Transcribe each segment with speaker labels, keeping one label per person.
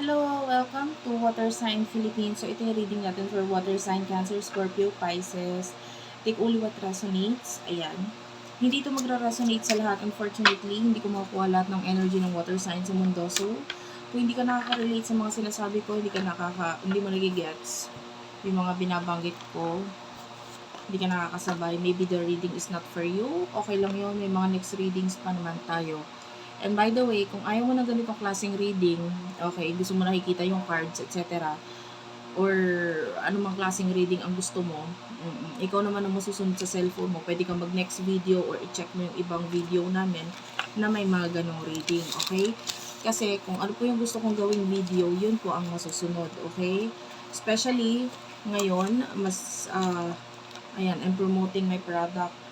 Speaker 1: Hello, welcome to Water Sign Philippines. So, ito yung reading natin for Water Sign Cancer, Scorpio, Pisces. Take only what resonates. Ayan. Hindi ito magra-resonate sa lahat. Unfortunately, hindi ko makukuha lahat ng energy ng water sign sa mundo. So, kung hindi ka nakaka-relate sa mga sinasabi ko, hindi ka nakaka, hindi mo nagigets yung mga binabanggit ko, hindi ka nakakasabay, maybe the reading is not for you, okay lang yun, may mga next readings pa naman tayo. And by the way, kung ayaw mo ng ganitong klaseng reading, okay, gusto mo nakikita yung cards, etc. Or anumang klaseng reading ang gusto mo, mm, ikaw naman ang masusunod sa cellphone mo, pwede kang mag-next video or i-check mo yung ibang video namin na may mga ganong reading, okay? Kasi kung ano po yung gusto kong gawing video, yun po ang masusunod, okay? Especially ngayon, mas, ah, ayan, I'm promoting my product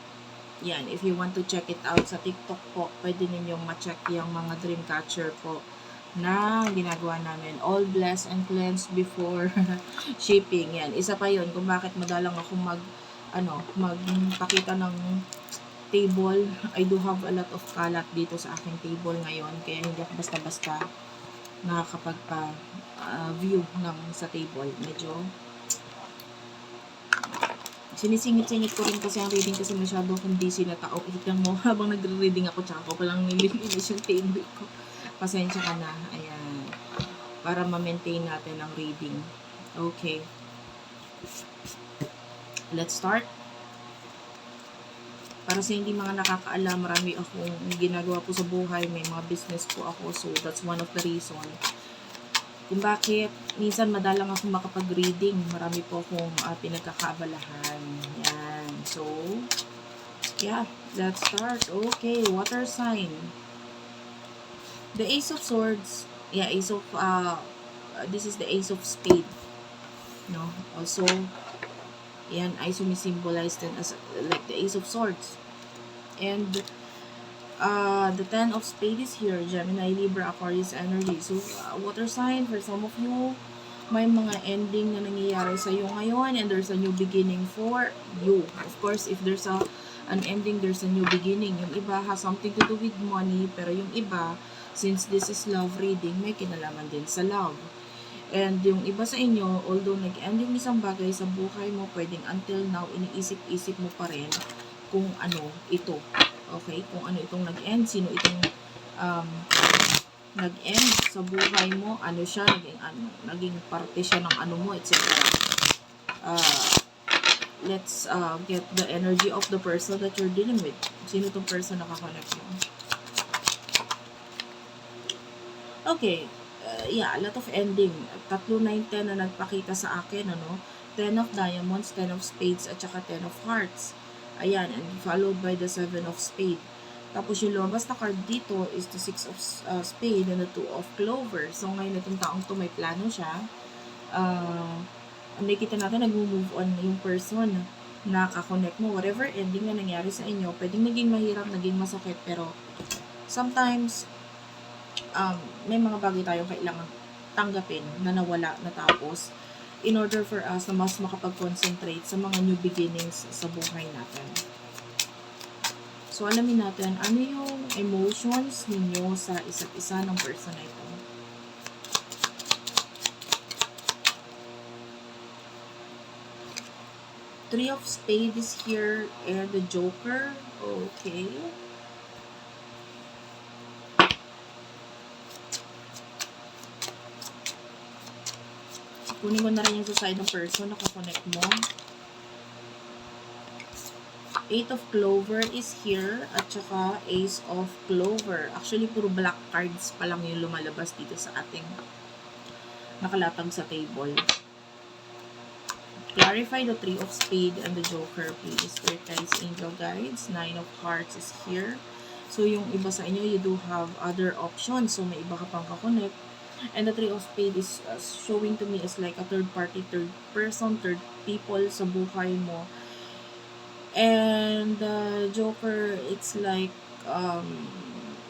Speaker 1: yan, if you want to check it out sa TikTok po, pwede ninyong ma-check yung mga dream catcher po na ginagawa namin. All blessed and cleansed before shipping. Yan, isa pa yon kung bakit madalang ako mag, ano, magpakita ng table. I do have a lot of kalat dito sa aking table ngayon, kaya hindi ako basta-basta nakakapagpa uh, view ng sa table. Medyo sinisingit-singit ko rin kasi ang reading kasi masyado akong busy na tao. Ikan mo, habang nagre-reading ako, tsaka ako palang nililinis yung table ko. Pasensya ka na. Ayan. Para ma-maintain natin ang reading. Okay. Let's start. Para sa hindi mga nakakaalam, marami akong ginagawa po sa buhay. May mga business po ako. So, that's one of the reason kung bakit minsan madalang ako makapag-reading. Marami po akong uh, pinagkakabalahan. Yan. So, yeah, let's start. Okay, water sign. The Ace of Swords, yeah, Ace of, uh, this is the Ace of Spade. No? Also, yan ay sumisimbolize din as like the Ace of Swords. And, uh, the Ten of Spades here, Gemini, Libra, Aquarius energy. So, uh, water sign, for some of you, may mga ending na nangyayari sa iyo ngayon and there's a new beginning for you. Of course, if there's a an ending, there's a new beginning. Yung iba has something to do with money, pero yung iba, since this is love reading, may kinalaman din sa love. And yung iba sa inyo, although nag-end yung isang bagay sa buhay mo, pwedeng until now, iniisip-isip mo pa rin kung ano ito. Okay? Kung ano itong nag-end, sino itong um, nag-end sa buhay mo, ano siya, naging, ano, naging parte siya ng ano mo, etc. Uh, let's uh, get the energy of the person that you're dealing with. Sino itong person na kakonect mo? Okay. Uh, yeah, a lot of ending. Tatlo na yung 10 na nagpakita sa akin, ano? 10 of diamonds, 10 of spades, at saka 10 of hearts. Ayan, and followed by the seven of spade. Tapos yung lumabas na card dito is the six of uh, spade and the two of clover. So ngayon itong taong to may plano siya. Uh, nakikita natin nag-move on yung person na kakonect mo. Whatever ending na nangyari sa inyo, pwedeng naging mahirap, naging masakit, pero sometimes um, may mga bagay tayong kailangan tanggapin na nawala, natapos in order for us na mas makapag-concentrate sa mga new beginnings sa buhay natin. So, alamin natin, ano yung emotions ninyo sa isa't isa ng person na ito. Three of Spades here and the Joker. Okay. Kunin mo na rin yung sa side ng person, nakakonect mo. Eight of Clover is here, at saka Ace of Clover. Actually, puro black cards pa lang yung lumalabas dito sa ating nakalatag sa table. Clarify the Three of Spade and the Joker, please. Spirit guides, angel guides. Nine of Hearts is here. So, yung iba sa inyo, you do have other options. So, may iba ka pang kakonect And the Three of Spades is uh, showing to me as like a third party, third person, third people sa buhay mo. And the uh, Joker, it's like um,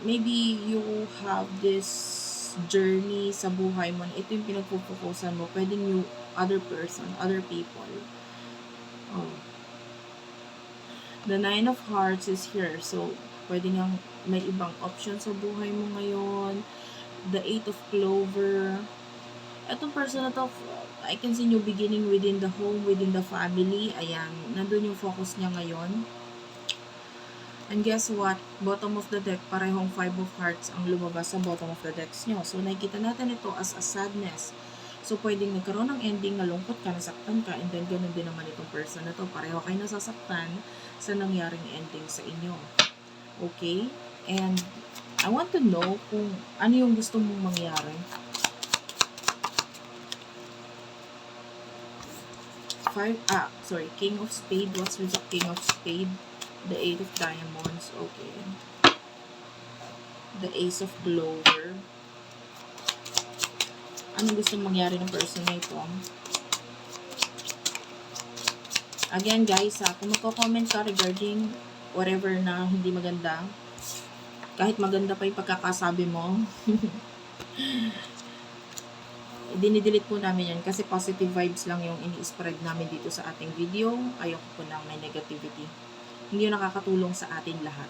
Speaker 1: maybe you have this journey sa buhay mo. Ito yung pinagpupukusan mo. Pwedeng you, other person, other people. Oh. The Nine of Hearts is here. So, pwede nga may ibang option sa buhay mo ngayon the Eight of Clover. Etong person na to, I can see new beginning within the home, within the family. Ayan, nandun yung focus niya ngayon. And guess what? Bottom of the deck, parehong five of hearts ang lumabas sa bottom of the decks nyo. So, nakikita natin ito as a sadness. So, pwedeng nagkaroon ng ending, nalungkot ka, nasaktan ka, and then ganun din naman itong person na to. Pareho kayo nasasaktan sa nangyaring ending sa inyo. Okay? And I want to know kung ano yung gusto mong mangyari. Five, ah, sorry, King of Spade. What's with the King of Spade? The Eight of Diamonds. Okay. The Ace of Clover. Ano gusto mangyari ng person na ito? Again, guys, ha, kung magko-comment ka regarding whatever na hindi maganda, kahit maganda pa yung pagkakasabi mo, dinidelete po namin yan kasi positive vibes lang yung ini-spread namin dito sa ating video. Ayoko po ng may negativity. Hindi yun nakakatulong sa atin lahat.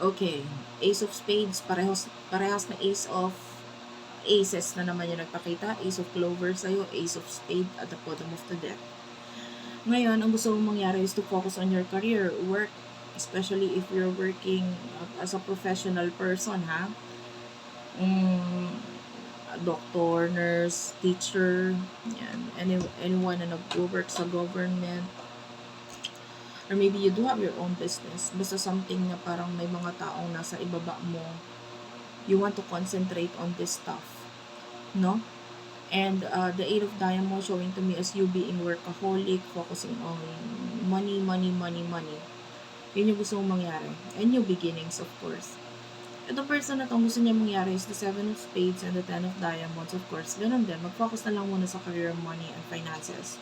Speaker 1: Okay. Ace of Spades. Parehas, parehas na Ace of Aces na naman yung nagpakita. Ace of Clover sa'yo. Ace of Spade at the bottom of the deck. Ngayon, ang gusto mong mangyari is to focus on your career, work, especially if you're working as a professional person, ha? Mm, doctor, nurse, teacher, yan, any, anyone na nag-work sa government, or maybe you do have your own business, basta something na parang may mga taong nasa ibaba mo, you want to concentrate on this stuff, no? And uh, the Eight of Diamonds showing to me as you being workaholic, focusing on money, money, money, money. Yun yung gusto mong mangyari. And new beginnings, of course. Itong person na itong gusto niya mangyari is the Seven of Spades and the Ten of Diamonds, of course. Ganun din. Mag-focus na lang muna sa career, money, and finances.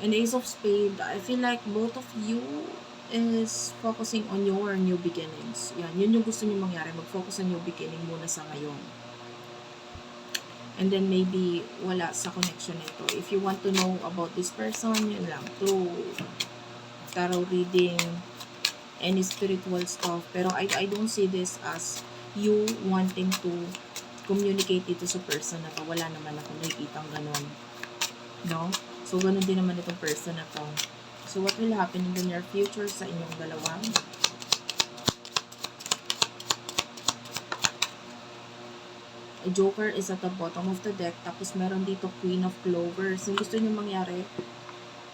Speaker 1: And Ace of Spade, I feel like both of you is focusing on your new beginnings. Yan, yun yung gusto niyo mangyari. Mag-focus sa new beginning muna sa ngayon. And then maybe wala sa connection nito. If you want to know about this person, yun lang. Through tarot reading, any spiritual stuff. Pero I, I don't see this as you wanting to communicate dito sa person na to. Wala naman ako nakikitang ganun. No? So, ganun din naman itong person na to. So, what will happen in the near future sa inyong dalawa? A Joker is at the bottom of the deck. Tapos, meron dito Queen of Clovers. Yung gusto nyo mangyari,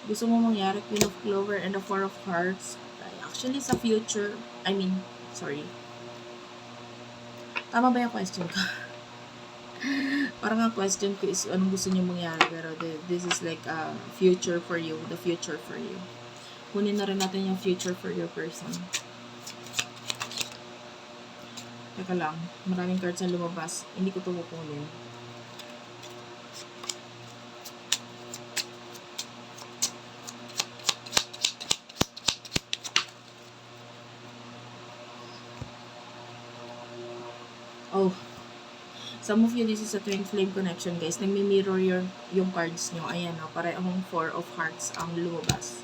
Speaker 1: gusto mo mangyari, Queen of Clover and the Four of Hearts. Actually, sa future, I mean, sorry. Tama ba yung question ko? Parang ang question ko is anong gusto niyo mangyari pero the, this is like a future for you, the future for you. Kunin na rin natin yung future for your person. Teka lang, maraming cards na lumabas. Hindi ko ito kukunin. Oh, Some of you, this is a twin flame connection, guys. Nagmi-mirror yung, yung cards nyo. Ayan, o. Parehong four of hearts ang lumabas.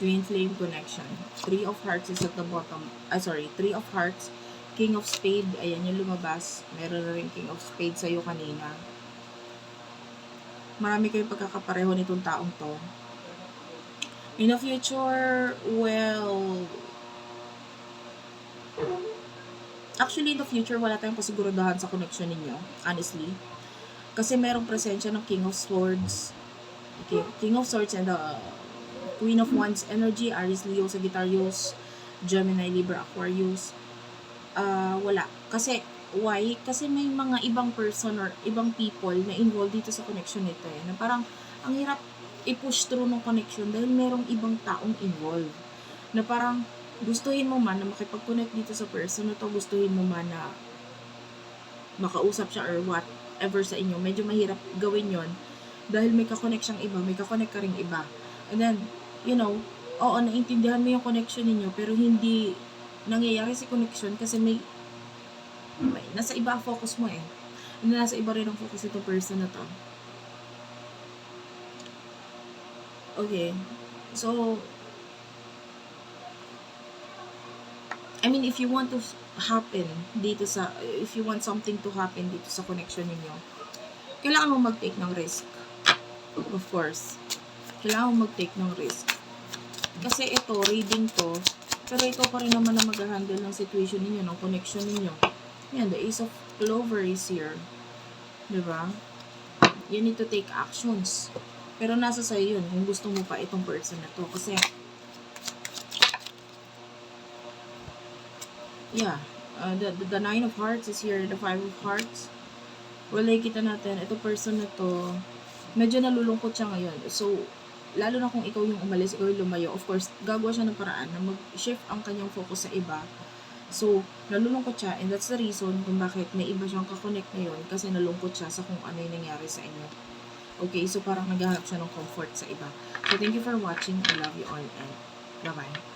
Speaker 1: Twin flame connection. Three of hearts is at the bottom. Ah, sorry. Three of hearts. King of spade. Ayan yung lumabas. Meron na rin king of spade sa'yo kanina. Marami kayong pagkakapareho nitong taong to. In the future, well, Actually, in the future, wala tayong pasiguraduhan sa connection ninyo, honestly. Kasi merong presensya ng King of Swords, okay, King of Swords and the Queen of Wands energy, Aries, Leo, Sagittarius, Gemini, Libra, Aquarius. Ah, wala. Kasi, why? Kasi may mga ibang person or ibang people na involved dito sa connection nito eh. Na parang, ang hirap i-push through ng connection dahil merong ibang taong involved. Na parang, gustuhin mo man na makipag-connect dito sa person na to, gustuhin mo man na makausap siya or whatever sa inyo, medyo mahirap gawin yon dahil may kakonect siyang iba, may kakonect ka ring iba. And then, you know, oo, naintindihan mo yung connection ninyo, pero hindi nangyayari si connection kasi may, may nasa iba focus mo eh. And nasa iba rin ang focus itong person na to. Okay. So, I mean, if you want to happen dito sa, if you want something to happen dito sa connection ninyo, kailangan mo mag-take ng risk. Of course. Kailangan mo mag-take ng risk. Kasi ito, reading to, pero ikaw pa rin naman na mag-handle ng situation ninyo, ng connection ninyo. Yan, the Ace of Clover is here. Diba? You need to take actions. Pero nasa sa'yo yun, kung gusto mo pa itong person na to. Kasi, yeah, uh, the, the, Nine of Hearts is here, the Five of Hearts. Well, kita natin, ito person na to, medyo nalulungkot siya ngayon. So, lalo na kung ikaw yung umalis, ikaw yung lumayo, of course, gagawa siya ng paraan na mag-shift ang kanyang focus sa iba. So, nalulungkot siya and that's the reason kung bakit may iba siyang kakonect ngayon kasi nalungkot siya sa kung ano yung nangyari sa inyo. Okay, so parang naghahanap siya ng comfort sa iba. So, thank you for watching. I love you all and bye-bye.